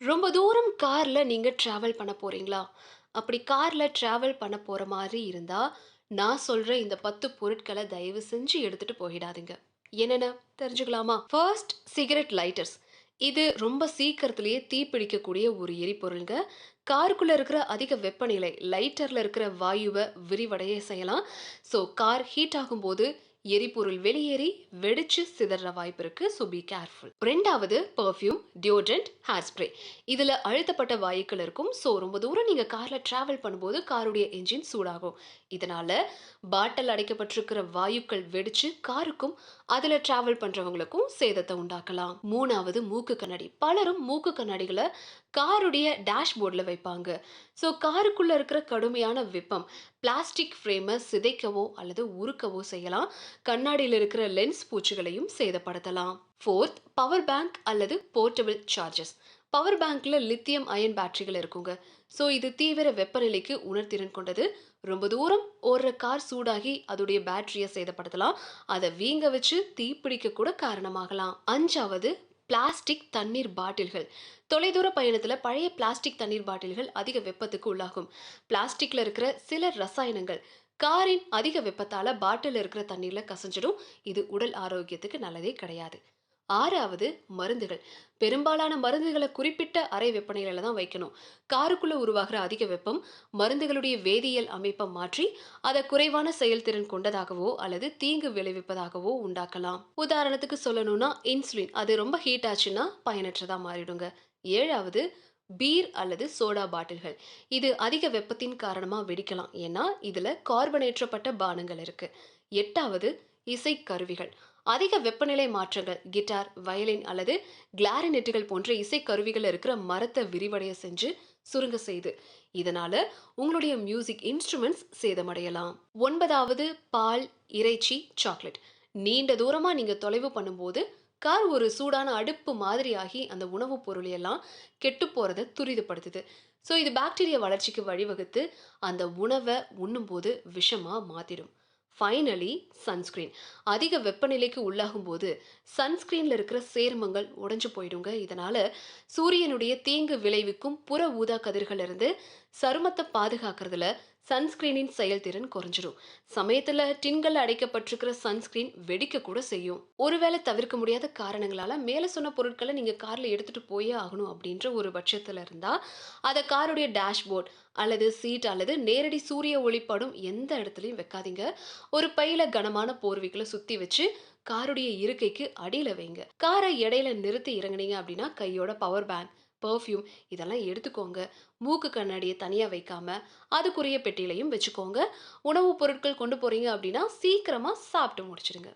ரொம்ப தூரம் கார்ல நீங்க டிராவல் பண்ண போறீங்களா? அப்படி கார்ல டிராவல் பண்ண போற மாரி இருந்தா, நான் சொல்ற இந்த 10 பொருட்கள தயவு செஞ்சு எடுத்துட்டு போயிடாதீங்க. என்னென்ன தெரிஞ்சுக்கலாமா? First cigarette lighters. இது ரொம்ப சீக்கிரத்திலேயே தீப்பிடிக்கக்கூடிய ஒரு எரிபொருள்ங்க. காருக்குள்ள இருக்கிற அதிக வெப்பநிலை லைட்டர்ல இருக்கிற வாயுவ விரிவடைய செய்யலாம். ஸோ கார் ஹீட் ஆகும்போது எரிபொருள் வெளியேறி வெடிச்சு சிதற வாய்ப்பு இருக்கு. So be careful. ரெண்டாவது பர்ஃப்யூம் டியோட்ரண்ட், ஹேர் ஸ்ப்ரே. இதில் அழுத்தப்பட்ட வாயுக்கள் இருக்கும். ஸோ ரொம்ப தூரம் நீங்கள் காரில் ட்ராவல் பண்ணும்போது காருடைய என்ஜின் சூடாகும். இதனால பாட்டில் அடைக்கப்பட்டிருக்கிற வாயுக்கள் வெடிச்சு காருக்கும், அதில் ட்ராவல் பண்ணுறவங்களுக்கும் சேதத்தை உண்டாக்கலாம். மூணாவது மூக்கு கண்ணாடி. பலரும் மூக்கு கண்ணாடிகளை காருடைய டேஷ்போர்டில் வைப்பாங்க. ஸோ காருக்குள்ளே இருக்கிற கடுமையான வெப்பம் பிளாஸ்டிக் ஃப்ரேமை சிதைக்கவோ அல்லது உருக்கவோ செய்யலாம். கண்ணாடியில் இருக்கிற லென்ஸ் பூச்சிகளையும் சேதப்படுத்தலாம். ஃபோர்த் பவர் பேங்க் அல்லது போர்ட்டபிள் சார்ஜஸ் பவர் பேங்க்ல லித்தியம் அயன் பேட்டரிகள் இருக்குங்க. ஸோ இது தீவிர வெப்பநிலைக்கு உணர்திறன் கொண்டது. ரொம்ப தூரம் ஓடுற கார் சூடாகி அதோடைய பேட்டரியை சேதப்படுத்தலாம். அதை வீங்க வச்சு தீப்பிடிக்க கூட காரணமாகலாம். அஞ்சாவது பிளாஸ்டிக் தண்ணீர் பாட்டில்கள். தொலைதூர பயணத்துல பழைய பிளாஸ்டிக் தண்ணீர் பாட்டில்கள் அதிக வெப்பத்துக்கு உள்ளாகும். பிளாஸ்டிக்ல இருக்கிற சில ரசாயனங்கள் காரின் அதிக வெப்பத்தால் பாட்டில் இருக்கிற தண்ணீரில் கசஞ்சிடும் இது உடல் ஆரோக்கியத்துக்கு நல்லதே கிடையாது. ஆறாவது மருந்துகள். பெரும்பாலான மருந்துகளை குறிப்பிட்ட அறை வெப்பநிலையில தான் வைக்கணும். காருக்குள்ள உருவாகிற அதிக வெப்பம் மருந்துகளுடைய வேதியியல் அமைப்பை மாற்றி, அதை குறைவான செயல்திறன் கொண்டதாகவோ அல்லது தீங்கு விளைவிப்பதாகவோ உண்டாக்கலாம். உதாரணத்துக்கு சொல்லணும்னா இன்சுலின். அது ரொம்ப ஹீட் ஆச்சுன்னா பயனற்றதா மாறிடுங்க. ஏழாவது பீர் அல்லது சோடா பாட்டில்கள். இது அதிக வெப்பத்தின் காரணமாக வெடிக்கலாம். ஏன்னா இதில் கார்பனேற்றப்பட்ட பானங்கள் இருக்கு. 8வது இசைக்கருவிகள். அதிக வெப்பநிலை மாற்றங்கள் கிட்டார், வயலின் அல்லது கிளாரினெட்டுகள் போன்ற இசைக்கருவிகள்ல இருக்கிற மரத்தை விரிவடைய செஞ்சு சுருங்க செய்து இதனால உங்களுடைய மியூசிக் இன்ஸ்ட்ருமெண்ட்ஸ் சேதமடையலாம். ஒன்பதாவது பால், இறைச்சி, சாக்லேட். நீண்ட தூரமாக நீங்கள் தொலைவு பண்ணும்போது கார் ஒரு சூடான அடுப்பு மாதிரி ஆகி அந்த உணவுப் பொருளையெல்லாம் எல்லாம் கெட்டுப் போகிறத துரிதப்படுத்துது. ஸோ இது பாக்டீரியா வளர்ச்சிக்கு வழிவகுத்து அந்த உணவை உண்ணும்போது விஷமாக மாத்திடும். Finally sunscreen. அதிக வெப்பநிலைக்கு உள்ளாகும்போது சன்ஸ்க்ரீனில் இருக்கிற சேர்மங்கள் உடைஞ்சு போயிடுங்க. இதனால் சூரியனுடைய தீங்கு விளைவிக்கும் புற ஊதா கதிர்களிலிருந்து சருமத்தை பாதுகாக்கிறதுல சன்ஸ்கிரீனின் செயல்திறன் குறைஞ்சிடும். சமயத்துல டின்கள் அடைக்கப்பட்டிருக்கிற சன்ஸ்கிரீன் வெடிக்க கூட செய்யும். ஒருவேளை தவிர்க்க முடியாத காரணங்களால மேல சொன்ன பொருட்களை நீங்க கார்ல எடுத்துட்டு போயே ஆகணும் அப்படின்ற ஒரு பட்சத்துல இருந்தா, அத காருடைய டேஷ்போர்ட் அல்லது சீட் அல்லது நேரடி சூரிய ஒளிப்படும் எந்த இடத்துலையும் வைக்காதீங்க. ஒரு பையில கனமான போர்விகளை சுத்தி வச்சு காருடைய இருக்கைக்கு அடியில வைங்க. காரை இடையில நிறுத்தி இறங்குனீங்க அப்படின்னா கையோட பவர் பேங்க், பெர்ஃப்யூம் இதெல்லாம் எடுத்துக்கோங்க. மூக்கு கண்ணாடியை தனியாக வைக்காமல் அதுக்குரிய பெட்டியிலையும் வச்சுக்கோங்க. உணவுப் பொருட்கள் கொண்டு போகிறீங்க அப்படின்னா சீக்கிரமாக சாப்பிட்டு முடிச்சிடுங்க.